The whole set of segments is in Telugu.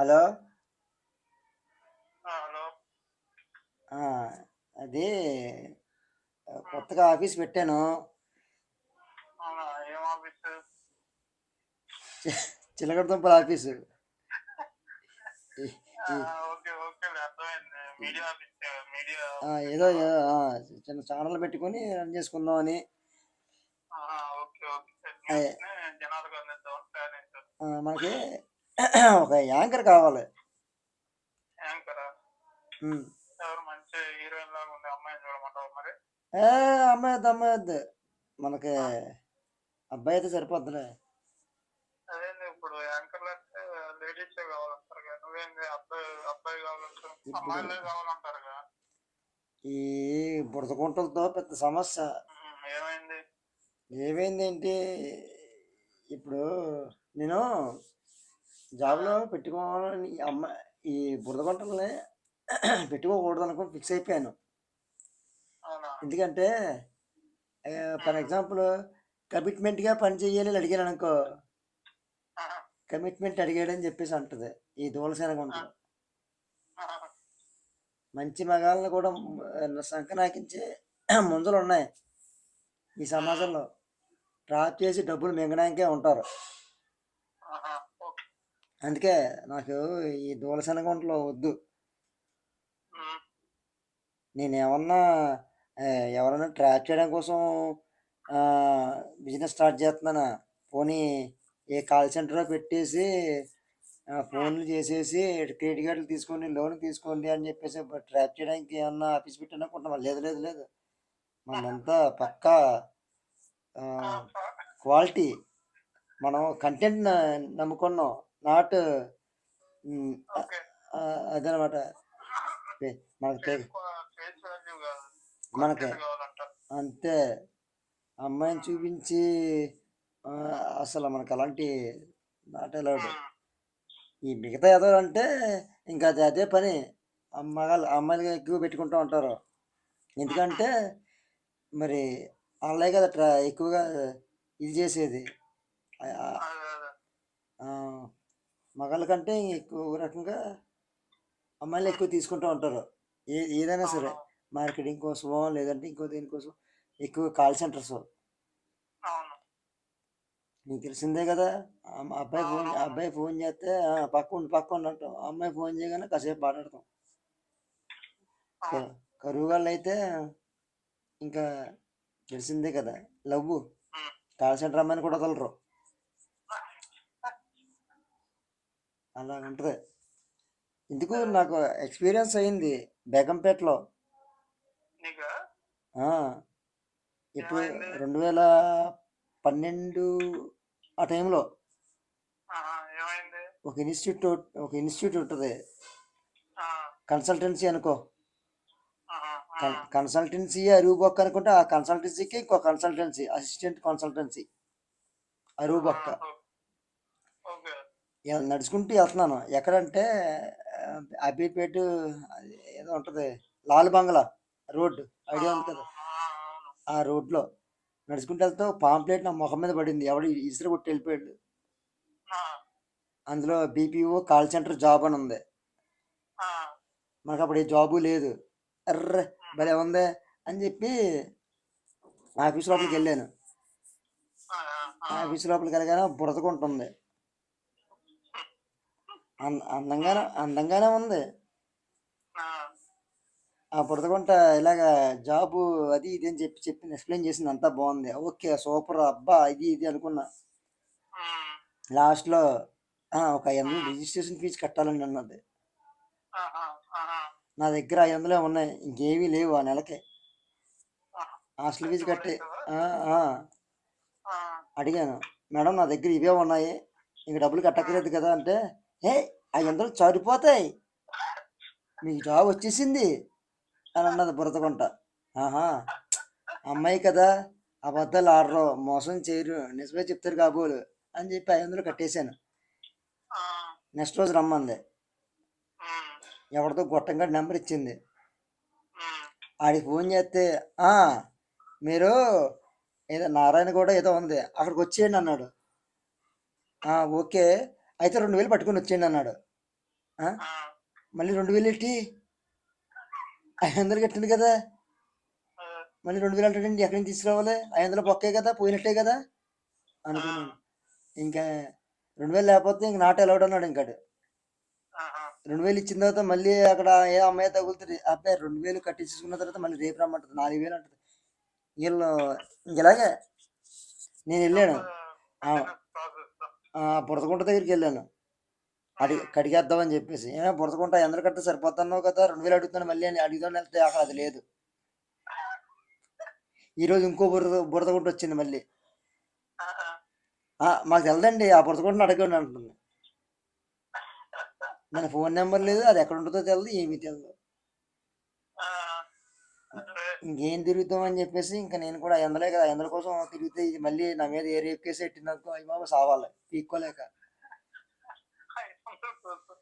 హలో? అది కొత్తగా ఆఫీస్ పెట్టాను. ఏం ఆఫీస్? ఏదో చిన్న ఛానల్ పెట్టుకొని రన్ చేసుకుందాం అని మనకి ఒక యాంకర్ కావాలి. యాంకరా? ఉమ్. ఎవరు మంచి హీరోయిన్ లాగా ఉండే అమ్మాయిని చూడమంటావు మరి? ఏ అమ్మాయి అమ్మాయి మనకి అబ్బాయి అయితే సరిపోద్దులే. ఇప్పుడు యాంకర్లు అంటే లేడీస్ కావాలంటారు కదా. నువ్వేంది అబ్బాయి అబ్బాయి కావాలంటారు అమ్మాయిలే ఈ పెద్ద సమస్య. ఉమ్, ఏమైంది? ఏమైందేంటి ఇప్పుడు నేను జాబ్లో పెట్టుకోవాలని అమ్మ ఈ బురద గుంటల్ని పెట్టుకోకూడదు అనుకుని ఫిక్స్ అయిపోయాను. ఎందుకంటే ఫర్ ఎగ్జాంపుల్ కమిట్మెంట్గా పని చేయాలి అని అడిగాను అనుకో. కమిట్మెంట్ అడిగాడని చెప్పేసి అంటది. ఈ దూలసేన గుంటలో ఆహా, మంచి మగాళ్ళని కూడా సంకనాకించే ముంజలు ఉన్నాయి ఈ సమాజంలో. ట్రాప్ చేసి డబ్బులు మింగడానికే ఉంటారు. అందుకే నాకు ఈ దూలసేన గుంటలో వద్దు. నేనేమన్నా ఎవరైనా ట్రాప్ చేయడం కోసం బిజినెస్ స్టార్ట్ చేస్తున్నానా? పోనీ ఏ కాల్ సెంటర్లో పెట్టేసి ఫోన్లు చేసేసి క్రెడిట్ కార్డులు తీసుకోండి లోన్ తీసుకోండి అని చెప్పేసి ట్రాప్ చేయడానికి ఏమన్నా ఆఫీస్ పెట్టానుకుంటున్నా లేదు లేదు లేదు. మనంతా పక్కా క్వాలిటీ. మనం కంటెంట్ నమ్ముకున్నాం. నాట్ అదనమాట. మనకి మనకి అంతే. అమ్మాయిని చూపించి అసలు మనకు అలాంటి నాటేలాడు ఉమ్, ఈ మిగతా ఏదో అంటే ఇంకా అది అదే పని. అమ్మాయిలు అమ్మాయిలుగా ఎక్కువ పెట్టుకుంటూ ఉంటారు. ఎందుకంటే మరి వాళ్ళే కదా ఎక్కువగా ఇది చేసేది. మగాళ్ళ కంటే ఎక్కువ రకంగా అమ్మాయిలు ఎక్కువ తీసుకుంటూ ఉంటారు. ఏ ఏదైనా సరే మార్కెటింగ్ కోసమో లేదంటే ఇంకో దేనికోసం ఎక్కువ కాల్ సెంటర్స్. నీకు తెలిసిందే కదా అబ్బాయి ఫోన్. అబ్బాయి ఫోన్ చేస్తే "ఆ, పక్క ఉండి పక్క ఉండి అంటాం అమ్మాయి ఫోన్ చేయగానే కాసేపు మాట్లాడతాం. కరువు వాళ్ళు అయితే ఇంకా తెలిసిందే కదా లవ్. కాల్ సెంటర్ అమ్మాయిని కూడా వదలరు అలా ఉంటుంది ఎందుకు నాకు ఎక్స్పీరియన్స్ అయింది బేగంపేటలో. ఇప్పుడు? రెండు వేల పన్నెండు ఆ టైంలో ఒక ఇన్స్టిట్యూట్ ఒక ఇన్స్టిట్యూట్ ఉంటుంది. కన్సల్టెన్సీ అనుకో. కన్సల్టెన్సీ అరువు బొక్క అనుకుంటే ఆ కన్సల్టెన్సీకి ఇంకో కన్సల్టెన్సీ అసిస్టెంట్ కన్సల్టెన్సీ. అరువు బొక్క ఆహా, ఓకే ఇలా నడుచుకుంటూ వెళ్తున్నాను. ఎక్కడంటే అబీపేట అది ఏదో ఉంటుంది లాల్ బంగ్లా రోడ్. ఐడియా ఉంది కదా? ఆ, అవును ఆ రోడ్లో నడుచుకుంటూ వెళ్తే పాంప్లెట్ నా ముఖం మీద పడింది. ఎవడు ఇసురు కొట్టి వెళ్ళిపోయాడు. ఆ, అందులో బీపీఓ కాల్ సెంటర్ జాబ్ అని ఉంది. ఆ, మనకు అప్పుడు ఏ జాబు లేదు. అర్రే భలే ఉందే అని చెప్పి ఆఫీస్ లోపలికి వెళ్ళాను. ఆ, ఆ, ఆఫీస్ లోపలికి వెళ్ళగానే బురదకుంటుంది అం- అందంగానే అందంగానే ఉంది. ఆ, బురదగుంట ఇలాగ జాబు అది ఇది అని చెప్పి చెప్పి ఎక్స్ప్లెయిన్ చేసింది అంతా బాగుంది. ఓకే సూపర్ అబ్బా ఇది ఇది అనుకున్నా. లాస్ట్లో ఒక ఐదు వందలు రిజిస్ట్రేషన్ ఫీజు కట్టాలని అన్నది. నా దగ్గర ఐదు వందలే ఉన్నాయి. ఇంకేమీ లేవు ఆ నెలకి. హాస్టల్ ఫీజు కట్టి అడిగాను. మేడం నా దగ్గర ఇవే ఉన్నాయి. ఇంక డబ్బులు కట్టక్కర్లేదు కదా అంటే ఏ ఐదు వందలు సరిపోతాయి మీకు జాబ్ వచ్చేసింది అని అన్నది బురదగుంట. ఆహా అమ్మాయి కదా అబద్ధాలు ఆడరు మోసం చేయరు నిజమే చెప్తారు కాబోలు అని చెప్పి ఐదు వందలు కట్టేశాను నెక్స్ట్ రోజు రమ్మంది. ఎవరితో గొట్టంగా నెంబర్ ఇచ్చింది. ఆడికి ఫోన్ చేస్తే "ఆ, మీరు ఏదో నారాయణ కూడా ఏదో ఉంది అక్కడికి వచ్చేయండి అన్నాడు. "ఆ, ఓకే అయితే రెండు వేలు పట్టుకొని వచ్చేయండి అన్నాడు. మళ్ళీ రెండు వేలు ఎట్టి ఐదు వందలు కట్టింది కదా? మళ్ళీ రెండు వేలు అంటాడండి ఎక్కడి నుంచి తీసుకురావాలి? ఐదు వందలు పొక్కే కదా? పోయినట్టే కదా? అనుకున్నాను. ఇంకా రెండు వేలు లేకపోతే ఇంక నాట్ అలౌడ్ అన్నాడు ఇంకాడు. రెండు వేలు ఇచ్చిన తర్వాత మళ్ళీ అక్కడ ఏ అమ్మాయి తగులుతుంది. అబ్బాయి రెండు వేలు కట్టించుకున్న తర్వాత మళ్ళీ రేపు రమ్మంటుంది. నాలుగు వేలు అంటుంది. వీళ్ళు ఇంక ఇలాగే నేను వెళ్ళాను. బురదగుంట దగ్గరికి వెళ్ళాను. అడి కడిగేద్దామని చెప్పేసి. ఏ బురదగుంట ఎందరు కట్ట సరిపోతున్నావు కదా రెండు వేలు అడుగుతాను మళ్ళీ అని అడుగుదాని వెళ్తే అక్కడ అది లేదు. ఈరోజు ఇంకో బురద బురదగుంట వచ్చింది మళ్ళీ. మాకు తెలదండి ఆ బురదగుంటను అడగండి అంటుంది. మన ఫోన్ నెంబర్ లేదు అది ఎక్కడ ఉంటుందో తెలియదు ఏమీ తెలియదు ఇంకేం తిరుగుతామని చెప్పేసి ఇంకా నేను కూడా ఎందలే కదా ఎందల కోసం తిరిగితే ఇది మళ్ళీ నా మీద ఏ రేపు కేసు పెట్టిందనుకో అయ్యి బాబు సావాలి పీక్కోలేక.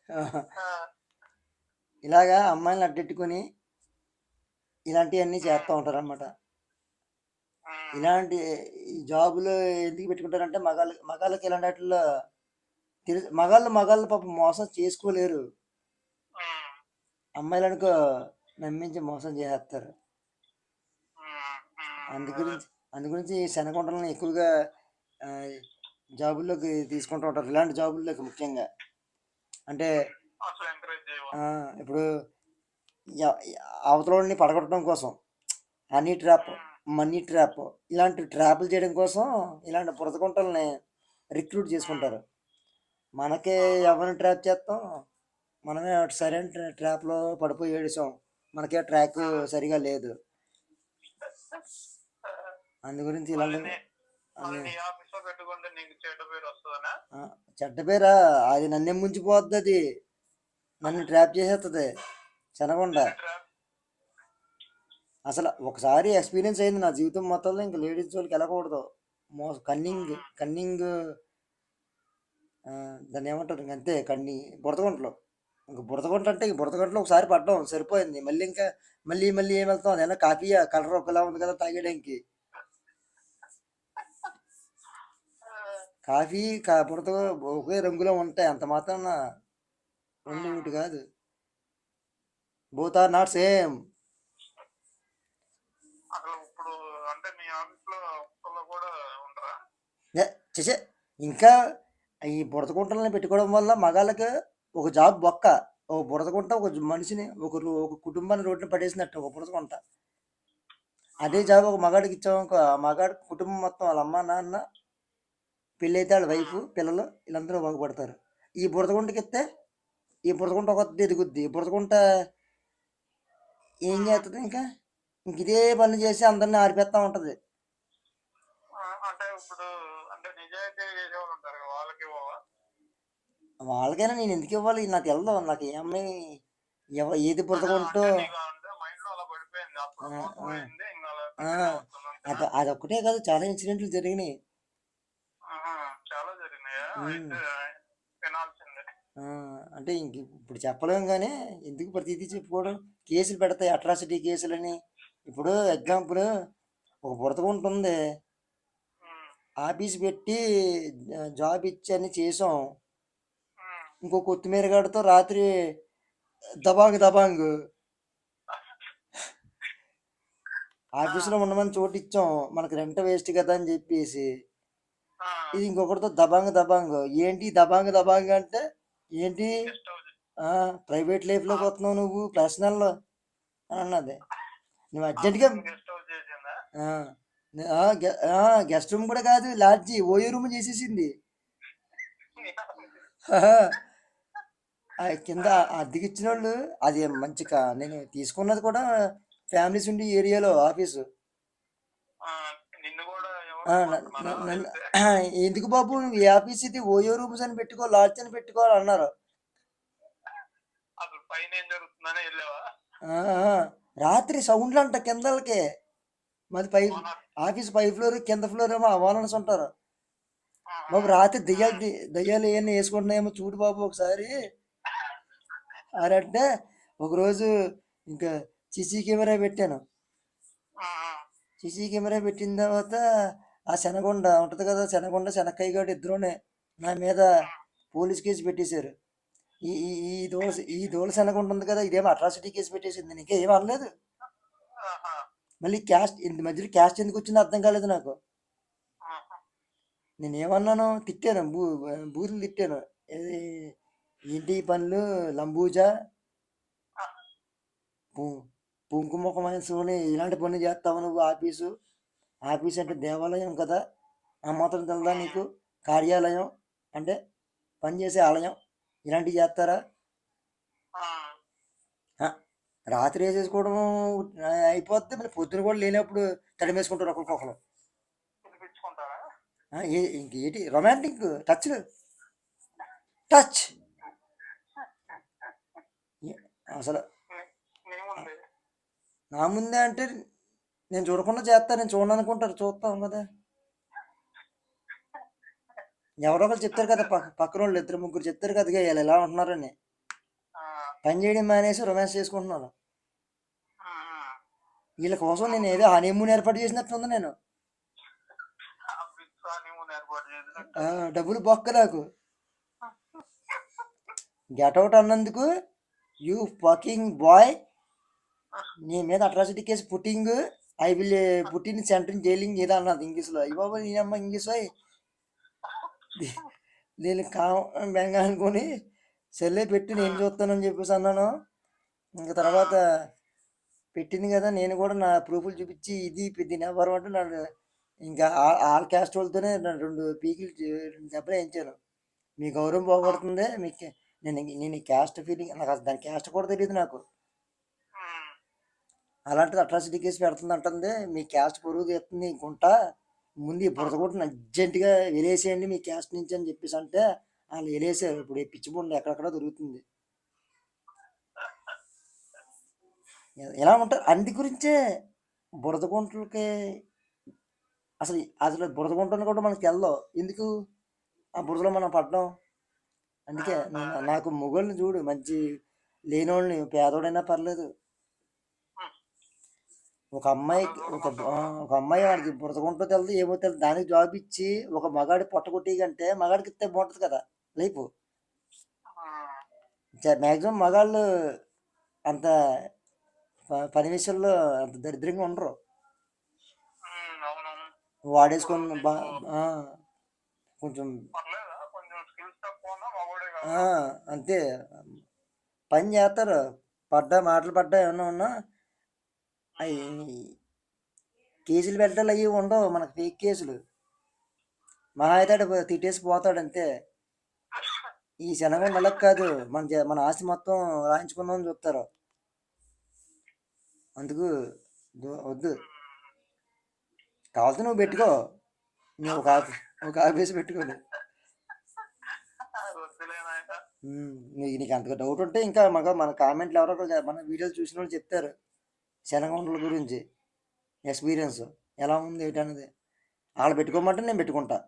ఇలాగా అమ్మాయిని అడ్డెట్టుకొని ఇలాంటివన్నీ చేస్తూ ఉంటారు అనమాట ఇలాంటి ఈ జాబులు ఎందుకు పెట్టుకుంటారంటే మగాళ్ళు మగాళ్ళకి ఇలాంటి వాటిల్లో తెలుసు మగాళ్ళు మగాళ్ళు పాపం మోసం చేసుకోలేరు. అమ్మాయిలు అనుకో నమ్మించి మోసం చేసేస్తారు. ఉమ్. అందు గురించి అందు గురించి ఈ శనగుంటలను ఎక్కువగా జాబుల్లోకి తీసుకుంటూ ఉంటారు. ఇలాంటి జాబుల్లోకి ముఖ్యంగా. అంటే ఇప్పుడు అవతలని పడగొట్టడం కోసం హనీ ట్రాప్ మనీ ట్రాప్ ఇలాంటి ట్రాప్లు చేయడం కోసం ఇలాంటి బురదగుంటల్ని రిక్రూట్ చేసుకుంటారు. మనకే ఎవరిని ట్రాప్ చేస్తాం? మనమే సరైన ట్రా- ట్రాప్లో పడిపోయి ఏడిసాం. మనకే ట్రాక్ సరిగా లేదు. అందు గురించి ఇలాంటి మళ్ళీ మళ్ళీ నీ ఆఫీస్లో పెట్టుకుంటే నీకు చెడ్డ పేరు అది నన్నే ముంచిపోద్ది అది. నన్ను ట్రాప్ చేసేస్తుంది ట్రాప్ అసలు ఒకసారి ఎక్స్పీరియన్స్ అయింది నా జీవితం మొత్తంలో ఇంకా లేడీస్ జోలికి వెళ్ళకూడదు. మో కన్నింగ్ కన్నింగ్ దాన్ని ఏమంటారు ఇంక అంతే కన్ని బురదగుంటలో. ఇంక బురదగుంట అంటే ఇంక బురదగుంటలో ఒకసారి పడ్డాం సరిపోయింది. మళ్ళీ ఇంకా మళ్ళీ మళ్ళీ ఏం వెళ్తాం? అదేనా కాఫీ కలర్ ఒకలా ఉంది కదా తాగేయడానికి. కాఫీ కా బురద ఒకే రంగులో ఉంటాయి. అంత మాత్రాన రెండు ఒకటి కాదు. Both are not same. చేసే ఇంకా ఈ బురద గుంటలను పెట్టుకోవడం వల్ల మగాళ్ళకి ఒక జాబ్ బొక్క. ఒక బురద గుంట ఒక మనిషిని ఒక ఒక కుటుంబాన్ని రోడ్డున పడేసినట్టు ఒక బురద గుంట అదే జాబ్ ఒక మగాడికి ఆ మగాడి కుటుంబం మొత్తం వాళ్ళ అమ్మ నాన్న పెళ్ళి అయితే వాళ్ళ వైఫ్ పిల్లలు వీళ్ళందరూ బాగుపడతారు. ఈ బురద గుంటకి ఇస్తే ఈ బురద గుంట ఒక ఎదుగుద్ది. ఈ బురద గుంట ఏం చేస్తుంది ఇంకా? ఇంక ఇదే పనులు చేసి అందరిని ఆరిపేస్తా ఉంటది. వాళ్ళకైనా నేను ఎందుకు ఇవ్వాలి? నాకు తెలదు. నాకు ఏ అమ్మాయి ఏది బురదగుంటో? అది అదొక్కటే కాదు. చాలా ఇన్సిడెంట్లు జరిగినాయి ఆహా, చాలా జరిగినాయా ఉమ్. అయితే వినాల్సిందే ఆ, అంటే ఇంక ఇప్పుడు చెప్పలేం కానీ ఎందుకు ప్రతిదీ చెప్పుకోవడం? కేసులు పెడతాయి అట్రాసిటీ కేసులని. ఇప్పుడు ఎగ్జాంపుల్ ఒక బురదగుంట ఉంది ఉమ్, ఆఫీస్ పెట్టి జాబ్ ఇచ్చి అని చేసాం. ఉమ్. ఇంకో కొత్తిమీర గడితో రాత్రి దబాంగ్ దబాంగ్. ఆఫీసులో ఉండమని చోటు ఇచ్చాం. మనకి రెంట్ వేస్ట్ కదా అని చెప్పేసి. ఆ, ఇది ఇంకొకటితో దబాంగ్ దబాంగ్. ఏంటి దబాంగ్ దబాంగ్ అంటే ఏంటి? గెస్ట్ హౌస్ ఆ ప్రైవేట్ లైఫ్లోకి వస్తున్నావు నువ్వు పర్సనల్లో అని అన్నది. నువ్వు అర్జెంటుగా గెస్ట్ హౌస్ చేసిందా? ఆ, ఆ, గె- ఆ, గెస్ట్ రూమ్ కూడా కాదు లాడ్జి ఓయో రూమ్ చేసేసింది. ఆహా. ఆ కింద అద్దెకి ఇచ్చిన వాళ్ళు అది మంచి కా- నేను తీసుకున్నది కూడా ఫ్యామిలీస్ ఉండి ఏరియాలో ఆఫీసు. ఆ, ఎవరు న- కొడుతున్నారా న- నన్ను వెళ్తే? ఎందుకు బాబు నువ్వు ఈ ఆఫీస్ ఇది ఓయో రూమ్స్ అని పెట్టుకో లాడ్జ్ అని పెట్టుకోవాలి అన్నారు. అసలు పైన ఏం జరుగుతుందని వెళ్ళావా? ఆ, ఆ. రాత్రి సౌండ్లు అంట కిందలకి. మాది పై ఆఫీస్ పై ఫ్లోర్ కింద ఫ్లోర్ ఏమో ఓనర్స్ ఉంటారు. బాబు రాత్రి దెయ్యాలు ది- దెయ్యాలు ఏమన్నా వేసుకుంటున్నాయేమో చూడు బాబు ఒకసారి. అని అంటే ఒకరోజు ఇంకా సీసీ కెమెరా పెట్టాను. సీసీ కెమెరా పెట్టిన తర్వాత ఆ శనగొండ ఉంటుంది కదా శనగొండ శనక్కాయ గారు ఇద్దరునే నా మీద పోలీస్ కేసు పెట్టేశారు. ఈ ఈ ఈ దోళ ఈ దోళ శనగ ఉంటుంది కదా ఇదేమో అట్రాసిటీ కేసు పెట్టేసింది నీకే ఏం అనలేదు మళ్ళీ క్యాస్ట్ ఇంత మధ్యలో క్యాస్ట్ ఎందుకు వచ్చిందో అర్థం కాలేదు నాకు. నేను ఏమన్నాను తిట్టాను బూ బూతులు తిట్టాను. ఏంటి పనులు? లంబూజా పు- కుంకుముఖమైన సోని ఇలాంటి పనులు చేస్తావు నువ్వు ఆఫీసు? ఆఫీస్ అంటే దేవాలయం కదా. ఆ మాత్రం తెలదా నీకు? కార్యాలయం అంటే పనిచేసే ఆలయం ఇలాంటివి చేస్తారా? రాత్రి వేసేసుకోవడం అయిపోద్ది. మరి పొద్దున కూడా లేనప్పుడు తడిమేసుకుంటారు ఒకరికొకరు ఇంకేంటి రొమాంటిక్ టచ్. టచ్. అసలు నా ముందే అంటే నేను చూడకుండా చేస్తా నేను చూడను అనుకుంటారు చూస్తాం కదా. ఎవరో ఒకరు చెప్తారు కదా పక్క పక్కన వాళ్ళు ఇద్దరు ముగ్గురు చెప్తారు కదా "ఇగ వీళ్ళు ఎలా ఉంటున్నారని. పని చేయడం మానేసి రొమాన్స్ చేసుకుంటున్నారు. వీళ్ళ కోసం నేను ఏదో హనీమూన్ ఏర్పాటు చేసినట్టుంది నేను. చేసినట్టు. ఆ, డబ్బులు బొక్క నాకు. గెట్ అవుట్ అన్నందుకు యూ ఫకింగ్ బాయ్ నీ మీద atrocity case putting. I will putting centre jailing ఏదో అన్నది ఇంగ్లీష్లో అయ్యి బాబా నేనమ్మ ఇంగ్లీష్ అయ్యి నేను కా బెంగ అనుకొని సెల్లే పెట్టి నేను చూస్తానని చెప్పేసి అన్నాను ఇంకా తర్వాత పెట్టింది కదా నేను కూడా నా ప్రూఫ్లు చూపించి ఇది దీని ఎవరు అంటే నన్ను ఇంకా ఆల్ క్యాస్ట్ వాళ్ళతోనే రెండు పీకిలు రెండు దెబ్బలు వేయించాను మీ గౌరవం పోగొడుతుంది మీకు నేను నేను క్యాస్ట్ ఫీలింగ్ నాకు అసలు దాని క్యాస్ట్ కూడా తెలియదు నాకు అలాంటిది అట్రాసిటీ కేసు పెడుతుంది అంటుంది మీ క్యాస్ట్ పొరుగు తీస్తుంది గుంట ముందు ఈ బురద కొట్టిన అర్జెంటుగా వెలేసేయండి మీ క్యాస్ట్ నుంచి అని చెప్పేసి అంటే వాళ్ళు వెలేసారు ఇప్పుడు ఈ పిచ్చి ఎక్కడెక్కడ దొరుకుతుంది. ఎలా ఉంటారు? అందు గురించే బురద గుంటలకి అసలు అసలు బురద గుంటలు కూడా మనకి వెళ్ళదు. ఎందుకు? ఆ బురదలో మనం పడ్డాం. అందుకే నాకు మొగోళ్ళని చూడు. మంచి లేనోళ్ళని పేదోడైనా పర్లేదు. ఒక అమ్మాయికి ఒక ఒక అమ్మాయి వాడికి బురదగుంటో తెలియదు ఏమో తెలియదు దానికి జాబ్ ఇచ్చి ఒక మగాడి పొట్టగొట్టి కంటే మగాడికి ఇస్తే బాగుంటుంది కదా లైఫ్. మ్యాక్సిమం మగాళ్ళు అంత పని విషయంలో అంత దరిద్రంగా ఉండరు. వాడేసుకొని కొంచెం అంతే. పని చేస్తారు. పడ్డా మాటలు పడ్డా ఏమన్నా ఉన్నా అవి కేసులు పెట్టాలి అవి ఉండవు మనకు ఫేక్ కేసులు. మహా అయితే తిట్టేసి పోతాడు అంతే ఈ శనగం నెలకు కాదు. మన మన ఆస్తి మొత్తం రాయించుకుందామని చూస్తారు. అందుకు వద్దు. కావాల్సి నువ్వు పెట్టుకో. నువ్వు ఒక ఆఫీ- ఒక ఆఫీస్ ఉమ్, నీకు నీకు అంతగా డౌట్ ఉంటే ఇంకా మగ మన కామెంట్లు ఎవరో మన వీడియోలు చూసిన వాళ్ళు చెప్తారు. శనగొండల గురించి ఎక్స్పీరియన్స్ ఎలా ఉంది ఏంటి అనేది వాళ్ళు పెట్టుకోమంటే నేను పెట్టుకుంటా.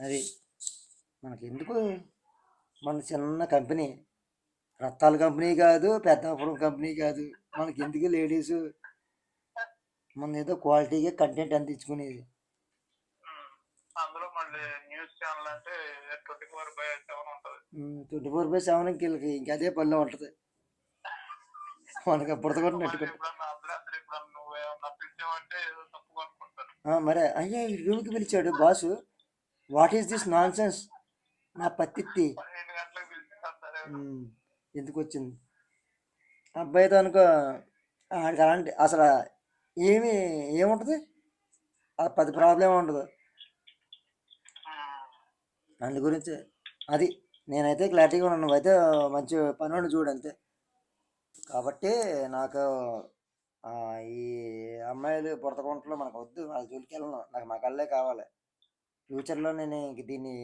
అది మనకి ఎందుకు మన చిన్న కంపెనీ రత్తాల కంపెనీ కాదు పెద్దాపురం కంపెనీ కాదు. మనకి ఎందుకు లేడీస్? మన ఏదో క్వాలిటీగా కంటెంట్ అందించుకునేది. అందులో మళ్ళీ న్యూస్ ఛానల్ అంటే ట్వంటీ ఫోర్ బై సెవెన్ ఉంటుంది. ట్వంటీ ఫోర్ బై సెవెన్ వీళ్ళకి ఇంకా అదే పనిలో ఉంటుంది. మనకి బుడతగొట్టు నెట్టుకుంటాం మరే అయ్యా ఈ రూమ్కి పిలిచాడు boss? What is this nonsense నా పత్తిత్తి. ఉమ్, ఎందుకు వచ్చింది? అబ్బాయితో అనుకో ఆడికి అలాంటి అసలు ఏమి ఏముంటుంది? ఆ పది ప్రాబ్లం ఉండదు. అందు గురించి అది నేనైతే క్లారిటీగా ఉన్నాను. నువ్వైతే మంచి పని చూడు అంతే. కాబట్టి నాకు ఈ అమ్మాయిలు బురదకుంటలో మనకు వద్దు. వాళ్ళ జోలికి వెళ్ళను. నాకు మగాళ్ళే కావాలి. ఫ్యూచర్లో నేను ఇంక దీన్ని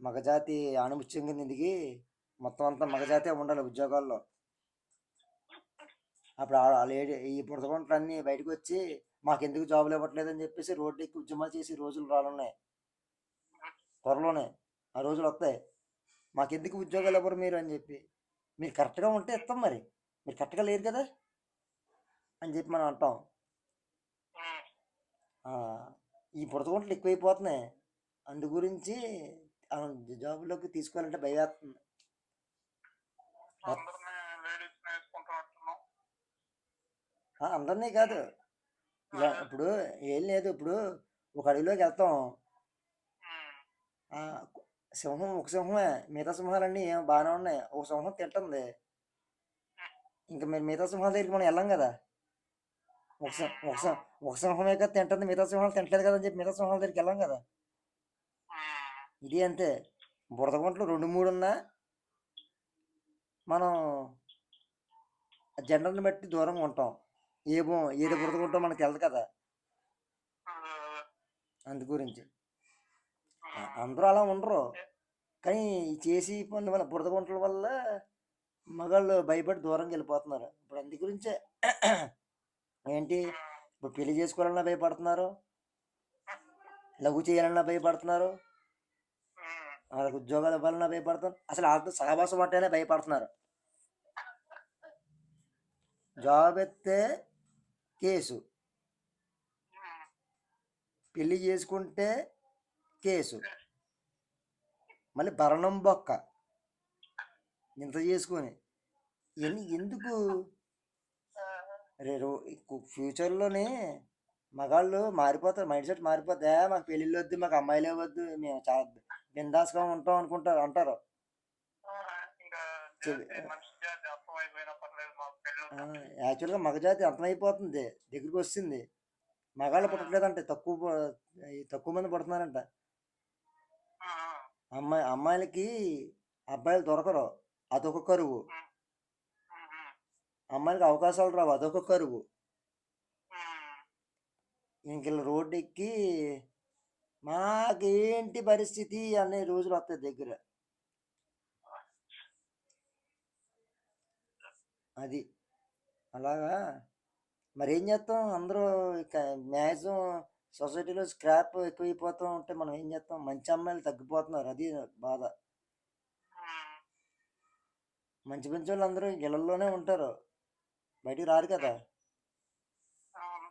మగజాతి ఆణిముత్యం కింద దిగి మొత్తం అంతా మగజాతే ఉండాలి ఉద్యోగాల్లో. అప్పుడు ఆ లేడీ ఈ బురదకుంటలు అన్నీ బయటకు వచ్చి మాకెందుకు జాబులు ఇవ్వట్లేదని చెప్పేసి రోడ్డు ఎక్కి ఉద్యమాలు చేసి రోజులు రానున్నాయి. త్వరలోనే ఆ రోజులు వస్తాయి. మాకెందుకు ఉద్యోగాలు ఇవ్వరు మీరు? అని చెప్పి. మీరు కరెక్ట్గా ఉంటే ఇస్తాం మరి. మీరు కరెక్ట్గా లేరు కదా? అని చెప్పి మనం అంటాం. ఈ బురదగుంటలు ఎక్కువైపోతున్నాయి. అందు గురించి జాబులోకి తీసుకోవాలంటే భయం వేస్తుంది లేడీస్ వేసుకుంటున్నట్టున్నాం ఆ, అందరినీ కాదు. ఇలా ఇప్పుడు ఏం లేదు. ఇప్పుడు ఒక అడవిలోకి వెళ్తాం. సింహం ఒక సింహమే. మిగతా సింహాలన్నీ ఏం బాగానే ఉన్నాయి. ఒక సింహం తింటుంది. ఇంకా మీరు మిగతా సింహాల దగ్గరికి మనం వెళ్ళాం కదా. ఒక సింహం ఒక సింహం ఒక సింహమే కదా తింటుంది. మిగతా సింహాలు తింటలేదు కదా అని చెప్పి మిగతా సింహాల దగ్గరికి వెళ్ళాం కదా. ఇది అంతే. బురద గుంటలు రెండు మూడు ఉన్నా మనం జెండర్ని బట్టి దూరంగా ఉంటాం. ఏమో ఏది బురద గుంటో మనకు తెలియదు కదా. అదే, గురించి. అందరూ అలా ఉండరు. కానీ చేసి పనుల వల్ల బురద గుంటల వల్ల మగాళ్ళు భయపడి దూరంగా వెళ్ళిపోతున్నారు. ఇప్పుడు అందు గురించే ఏంటి? ఇప్పుడు పెళ్ళి చేసుకోవాలన్నా భయపడుతున్నారు. లఘు చేయాలన్నా భయపడుతున్నారు. వాళ్ళకి ఉద్యోగాలు ఇవ్వాలన్నా భయపడుతున్నారు. అసలు వాళ్ళతో సహవాసం అంటేనే భయపడుతున్నారు. జాబ్ ఎత్తే కేసు. పెళ్ళి చేసుకుంటే కేసు. మళ్ళీ భరణం బొక్క. ఇంత చేసుకొని. ఎందుకు? రే ఫ్యూచర్లోనే మగాళ్ళు మారిపోతారు మైండ్ సెట్ మారిపోతే మాకు పెళ్ళిళ్ళు వద్దు మాకు అమ్మాయిలే వద్దు మేము చాలా బిందాస్గా ఉంటాం అనుకుంటారు అంటారు. యాక్చువల్గా మగజాతి అర్థమైపోతుంది. దగ్గరికి వస్తుంది. మగాళ్ళు పుట్టట్లేదంటే తక్కువ తక్కువ మంది పుడుతున్నారంట. అమ్మాయి అమ్మాయిలకి అబ్బాయిలు దొరకరు. అదొక కరువు. అమ్మాయిలకి అవకాశాలు రావు. అదొక కరువు. ఇంక రోడ్డు ఎక్కి మాకేంటి పరిస్థితి అనే రోజులు వస్తాయి దగ్గర. అది. అలాగా? మరి ఏం చేస్తాం అందరూ ఇక మ్యాక్సిమం సొసైటీలో స్క్రాప్ ఎక్కువైపోతూ ఉంటే మనం ఏం చేస్తాం మంచి అమ్మాయిలు తగ్గిపోతున్నారు. అది బాధ. మంచి మంచి వాళ్ళు అందరూ ఇళ్ళల్లోనే ఉంటారు. బయటికి రారు కదా?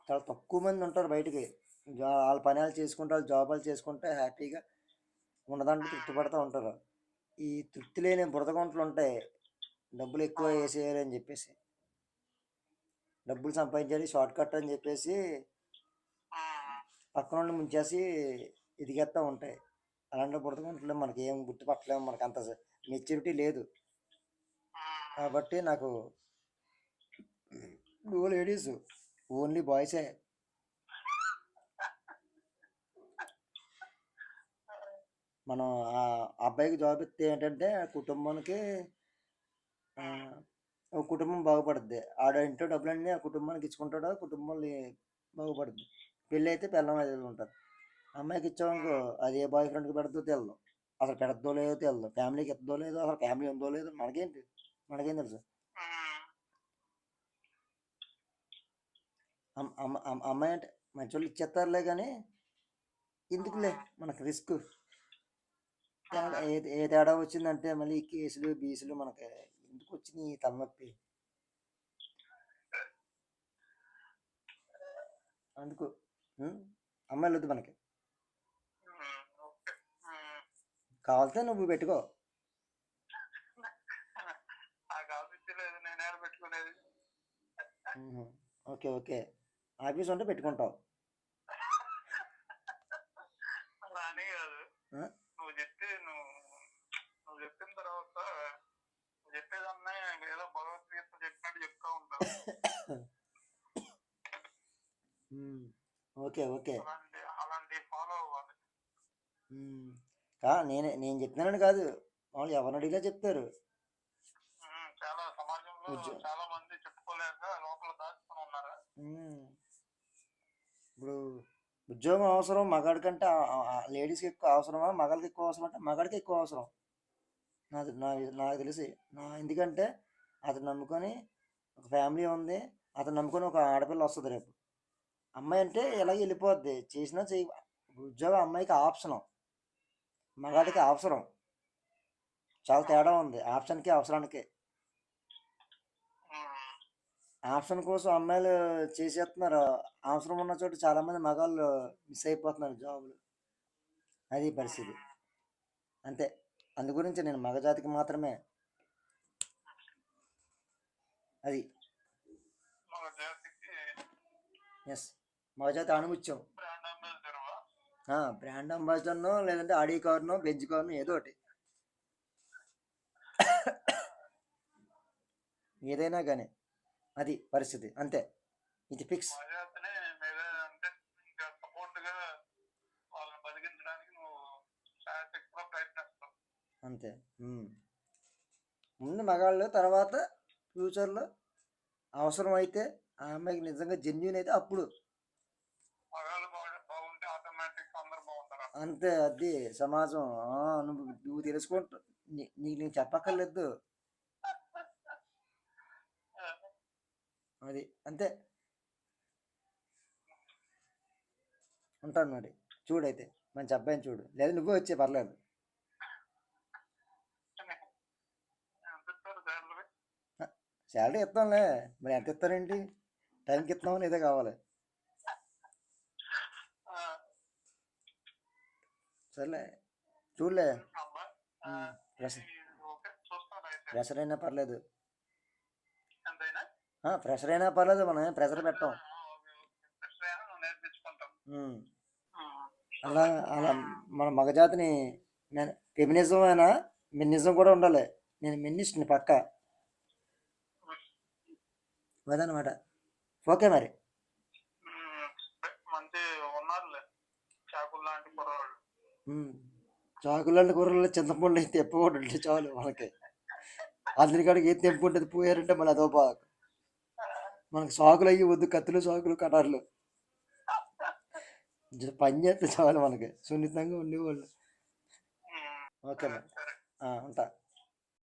చాలా తక్కువ మంది ఉంటారు బయటికి. వాళ్ళ పని వాళ్ళు చేసుకుంటారు జాబాలు చేసుకుంటే హ్యాపీగా ఉన్నదాంట్లో తృప్తి పడుతూ ఉంటారు. ఈ తృప్తి లేని బురదగుంటలు ఉంటాయి డబ్బులు ఎక్కువ వేసేయాలి అని చెప్పేసి. డబ్బులు సంపాదించాలి షార్ట్ కట్ అని చెప్పేసి పక్కన ముంచేసి ఎదిగేస్తూ ఉంటాయి. అలాంటి బురదగుంటలు మనకి ఏం గుర్తుపట్టలేము మనకు అంత మెచ్యూరిటీ లేదు. కాబట్టి నాకు నో లేడీస్ ఓన్లీ బాయ్సే. మనం ఆ అబ్బాయికి జాబ్ ఇస్తే ఏంటంటే ఆ కుటుంబానికి కుటుంబం బాగుపడుద్ది. ఆడ ఇంట్లో డబ్బులన్నీ ఆ కుటుంబానికి ఇచ్చుకుంటాడు ఆ కుటుంబం బాగుపడుద్ది. పెళ్ళి అయితే పిల్లం అది ఉంటుంది. అమ్మాయికి ఇచ్చామనుకో అది ఏ బాయ్ ఫ్రెండ్కి పెడదో తెలదు. అసలు పెడద్దో లేదో తెలదు. ఫ్యామిలీకి ఎత్తుందో లేదో అసలు ఫ్యామిలీ ఉందో లేదో మనకేంటి? మనకేం తెలుసు? అమ్మ- అమ్మ- అమ్మాయి అంటే మంచి వాళ్ళు ఇచ్చేస్తారులే కానీ ఎందుకులే? మనకు రిస్క్. ఏ ఏ తేడా వచ్చిందంటే మళ్ళీ కేసులు బీసులు మనకి ఎందుకు వచ్చింది ఈ తలనొప్పి? అందుకు? అమ్మాయిలు వద్దు మనకి. కావాలితే నువ్వు పెట్టుకో. Okay okay. ఆఫీస్ ఉంటే పెట్టుకుంటావు అలా అని కాదు ఆ? నువ్వు చెప్తే నువ్వు నువ్వు చెప్పిన తర్వాత నువ్వు చెప్పేదన్నా ఏదో చెప్పినట్టు చెప్తా. Okay okay. అలాంటి ఫాలో అవ్వాలి. నేనే నేను చెప్తున్నాను కాదు. వాళ్ళు ఎవరిని అడిగినా చెప్తారు. చాలా సమాజంలో. చాలా మంది చెప్పుకోలేక లోపల దాచుకుని ఉన్నారు? ఉం. ఇప్పుడు ఉద్యోగం అవసరం మగాడి కంటే లేడీస్కి ఎక్కువ అవసరమా? మగాళ్ళకి ఎక్కువ అవసరం అంటే మగాడికి ఎక్కువ అవసరం. నాది నా నాకు తెలిసి. నా ఎందుకంటే అతను నమ్ముకొని ఒక ఫ్యామిలీ ఉంది. అతను నమ్ముకొని ఒక ఆడపిల్ల వస్తుంది రేపు. అమ్మాయి అంటే ఇలాగ వెళ్ళిపోద్ది. చేసినా చేయ ఉద్యోగం అమ్మాయికి ఆప్షను. మగాడికి అవసరం. చాలా తేడా ఉంది. ఆప్షన్కి అవసరానికి. ఆప్షన్ కోసం అమ్మాయిలు చేసేస్తున్నారు. అవసరం ఉన్న చోట చాలా మంది మగాళ్ళు మిస్ అయిపోతున్నారు జాబులు. అది పరిస్థితి. అంతే. అందు గురించి నేను మగజాతికి మాత్రమే అది. ఎస్ ఆణిముత్యం బ్రాండ్ అంబాసిడర్ బ్రాండ్ అంబాసిడర్నో లేదంటే ఆడి కార్నో బెంచ్ కార్నో ఏదో ఒకటి. ఏదైనా కానీ అది పరిస్థితి అంతే. ఇది ఫిక్స్ మా అంతే. ముందు మగాళ్ళు తర్వాత ఫ్యూచర్లో అవసరం అయితే ఆ అమ్మాయికి నిజంగా జెన్యున్ అయితే అప్పుడు. అంతే అది సమాజం. నువ్వు నువ్వు తెలుసుకుంటా నీకు నేను చెప్పక్కర్లేదు. అది అంతే. ఉంటాను మరి. చూడైతే. మంచి అబ్బాయిని చూడు. లేదా నువ్వే వచ్చే పర్లేదు ఎంత ఇస్తారు శాలరీ శాలరీ ఇస్తాంలే మరి ఎంత ఇస్తారేంటి టైంకి ఇస్తామని ఇదే కావాలి? సర్లే. చూడలే. ప్రెషర్ అయినా పర్లేదు. ప్రెషర్ అయినా పర్లేదు మనం. ప్రెషర్ పెట్టాం. అలా అలా మన మగజాతిని నేను ఫెమినిజం అయినా మిన్నిజం కూడా ఉండాలి. నేను మిన్నిస్ట్ని పక్క. అదనమాట ఓకే మరి. చాకులాంటి కూరల్లో చింతపండు అయితే తెప్పకూడదు చాలు మనకి అందరి కాడికి ఏం తెంపు ఉంటుంది? పోయారంటే మళ్ళీ అదో బాగా. మనకి సాకులు అయ్యి వద్దు కత్తులు సాకులు కటార్లు పని చేస్తే చాలు మనకి. సున్నితంగా ఉండేవాళ్ళు. ఓకే ఉంటా.